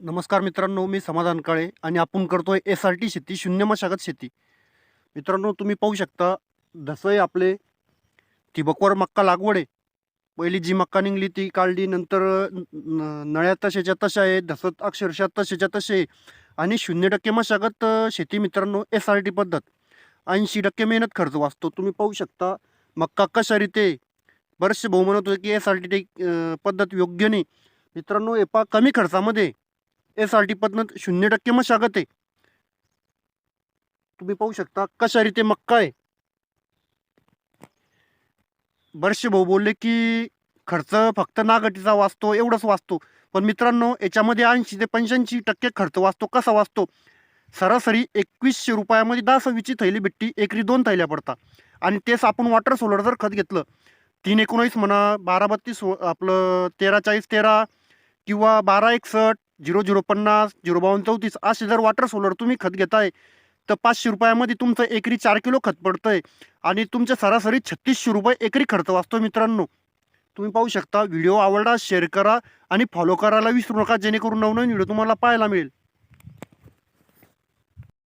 नमस्कार मित्रांनो मी समाधान काळे आणि आपण करतोय एस आर टी शेती शून्य मशागत शेती. मित्रांनो तुम्ही पाहू शकता धसं आहे आपले ठिबकवर मक्का लागवड. आहे पहिली जी मक्का निघली ती काढली नंतर न- नळ्या तशाच्या तशा आहे धसत अक्षरशः तशाच्या तसे आहे. आणि शून्य टक्के मशागत शेती मित्रांनो एस आर टी पद्धत. ऐंशी टक्के मेहनत खर्च वाचतो. तुम्ही पाहू शकता मक्का कशा रीते बरेचसे भाऊ म्हणत होते की एस आर टी पद्धत योग्य नाही. मित्रांनो एपा कमी खर्चामध्ये एस आर टी पद्धत शून्य टक्के मशागत आहे. तुम्ही पाहू शकता कशा रीते मक्का आहे. बरेचसे भाऊ बोलले की खर्च फक्त नागटीचा वाचतो एवढंच वाचतो. पण मित्रांनो याच्यामध्ये ऐंशी ते पंच्याऐंशी टक्के खर्च वाचतो कसा वाचतो? सरासरी एकवीसशे रुपयामध्ये दहा सव्वीसची थैली भेटती एकरी दोन थैल्या पडतात. आणि तेच आपण वॉटर सोलर जर खत घेतलं तीन एकोणीस म्हणा बारा बत्तीस आपलं तेरा चाळीस तेरा किंवा बारा एकसष्ट झिरो झिरो पन्नास झिरो बावन्न चौतीस असे जर वॉटर सोलर तुम्ही खत घेताय तर पाचशे रुपयामध्ये तुमचं एकरी चार किलो खत पडतं आहे आणि तुमचं सरासरी छत्तीसशे रुपये एकरी खर्च वाचतो मित्रांनो. तुम्ही पाहू शकता व्हिडिओ आवडला शेअर करा आणि फॉलो करायला विसरू नका जेणेकरून नवनवीन व्हिडिओ तुम्हाला पाहायला मिळेल.